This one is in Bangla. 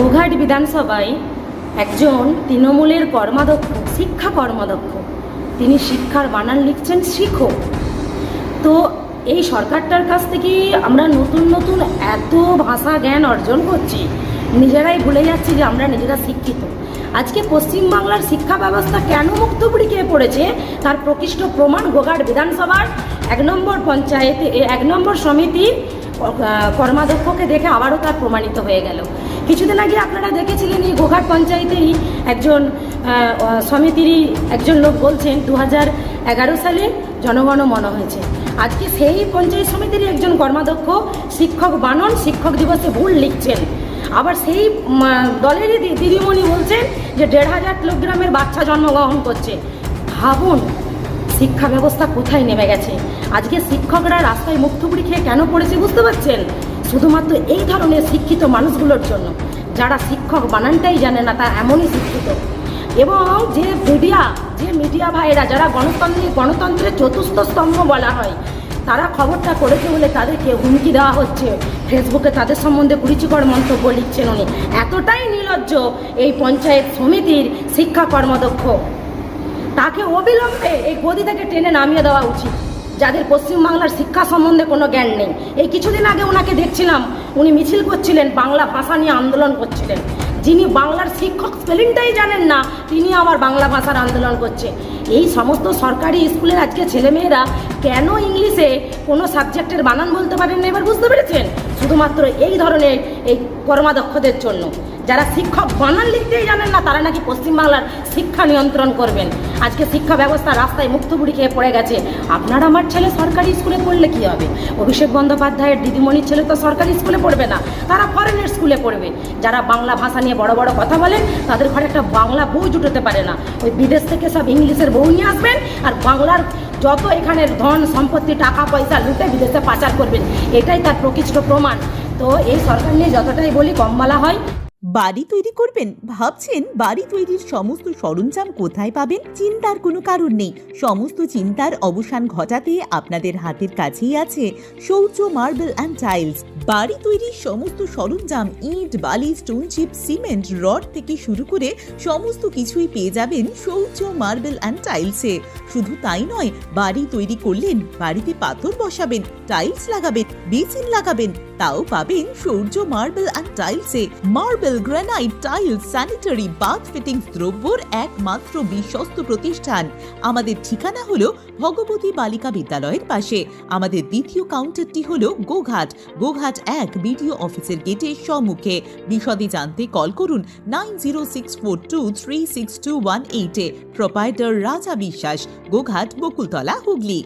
গোঘাট বিধানসভায় একজন তৃণমূলের কর্মাধ্যক্ষ, শিক্ষা কর্মাধ্যক্ষ। তিনি শিক্ষার বানান লিখছেন শিখো। তো এই সরকারটার কাছ থেকে আমরা নতুন নতুন এত ভাষা জ্ঞান অর্জন করছি, নিজেরাই ভুলে যাচ্ছি যে আমরা নিজেরা শিক্ষিত। আজকে পশ্চিমবাংলার শিক্ষা ব্যবস্থা কেন মুক্তপুরি পড়েছে, তার প্রকৃষ্ট প্রমাণ গোঘাট বিধানসভার এক নম্বর পঞ্চায়েতে এক নম্বর সমিতির কর্মাধ্যক্ষকে দেখে আবারও তার প্রমাণিত হয়ে গেল। কিছুদিন আগে আপনারা দেখেছিলেন এই গোঘাট পঞ্চায়েতেরই একজন সমিতিরই একজন লোক বলছেন দু এগারো সালে জনগণ মন হয়েছে। আজকে সেই পঞ্চায়েত সমিতিরই একজন কর্মাধ্যক্ষ, শিক্ষক বানন, শিক্ষক দিবসে ভুল লিখছেন। আবার সেই দলেরই দিদিমণি বলছেন যে দেড় হাজার কিলোগ্রামের বাচ্চা জন্মগ্রহণ করছে। ভাবুন শিক্ষা ব্যবস্থা কোথায় নেমে গেছে? আজকে শিক্ষকরা রাস্তায় মুক্তপুরি খেয়ে কেন পড়েছে বুঝতে পারছেন? শুধুমাত্র এই ধরনের শিক্ষিত মানুষগুলোর জন্য। যারা শিক্ষক বানানটাই জানে না, তারা এমনই শিক্ষিত। এবং যে মিডিয়া যে মিডিয়া ভাইয়েরা, যারা গণতন্ত্রের গণতন্ত্রের চতুর্থ স্তম্ভ বলা হয়, তারা খবরটা করেছে বলে তাদেরকে হুমকি দেওয়া হচ্ছে। ফেসবুকে তাদের সম্বন্ধে কুরুচিকর মন্তব্য লিখছেন উনি। এতটাই নির্লজ্জ এই পঞ্চায়েত সমিতির শিক্ষা কর্মদক্ষ তাকে অবিলম্বে এই গদি থেকে টেনে নামিয়ে দেওয়া উচিত। যাদের পশ্চিমবাংলার শিক্ষা সম্বন্ধে কোনো জ্ঞান নেই। এই কিছুদিন আগে ওনাকে দেখছিলাম, উনি মিছিল করছিলেন, বাংলা ভাষা নিয়ে আন্দোলন করছিলেন। যিনি বাংলার শিক্ষক, স্পেলিংটাই জানেন না, তিনি আবার বাংলা ভাষার আন্দোলন করছে। এই সমস্ত সরকারি স্কুলের আজকে ছেলেমেয়েরা কেন ইংলিশে কোনো সাবজেক্টের বানান বলতে পারেন এবার বুঝতে পেরেছেন? শুধুমাত্র এই ধরনের এই কর্মাধ্যক্ষদের জন্য। যারা শিক্ষক বানান লিখতেই জানেন না, তারা নাকি পশ্চিমবাংলার শিক্ষা নিয়ন্ত্রণ করবেন। আজকে শিক্ষা ব্যবস্থা রাস্তায় মুক্তবুড়ি খেয়ে পড়ে গেছে। আপনার আমার ছেলে সরকারি স্কুলে পড়লে কি হবে? অভিষেক বন্দ্যোপাধ্যায়ের দিদিমণির ছেলে তো সরকারি স্কুলে পড়বে না, তারা ফরেনের স্কুলে পড়বে। যারা বাংলা ভাষা নিয়ে বড় বড় কথা বলেন, তাদের ঘরে একটা বাংলা বউ জুটোতে পারে না। ওই বিদেশ থেকে সব ইংলিশের বউ নিয়ে আসবেন আর বাংলার যত এখানের ধন, সম্পত্তি, টাকা, পয়সা লুটে বিদেশে পাচার করবেন। এটাই তার প্রকৃষ্ট প্রমাণ। তো এই সরকার নিয়ে যতটাই বলি কম বলা হয়। বাড়ি তৈরি করবেন? ভাবছেন বাড়ি তৈরির সমস্ত সরঞ্জাম কোথায় পাবেন? চিন্তার কোনো কারণ নেই। সমস্ত চিন্তার অবসান ঘটাতে আপনাদের হাতের কাছেই আছে শৌচ, মার্বেল অ্যান্ড টাইলস। বাড়ি তৈরির সমস্ত সরঞ্জাম, ইট, বালি, স্টোন, চিপ, সিমেন্ট, রড থেকে শুরু করে সমস্ত কিছুই পেয়ে যাবেন শৌচ, মার্বেল অ্যান্ড টাইলসে। শুধু তাই নয়, বাড়ি তৈরি করলেন, বাড়িতে পাথর বসাবেন টাইলস লাগাবেন, বেসিন লাগাবেন, তাও পাবেন Surya marble and টাইলসে marble granite tiles sanitary bath fittings দ্রব্যর একমাত্র বিশ্বস্ত প্রতিষ্ঠান। আমাদের ঠিকানা হলো ভগবতী বালিকা বিদ্যালয়ের পাশে। আমাদের দ্বিতীয় কাউন্টারটি হলো গোঘাট। গোঘাট এক বিডিও অফিসের গেটের সম্মুখে। বিশদে জানতে কল করুন nine zero six four two three six two one এইটে প্রোপাইটার রাজা বিশ্বাস। গোঘাট বকুলতলা হুগলি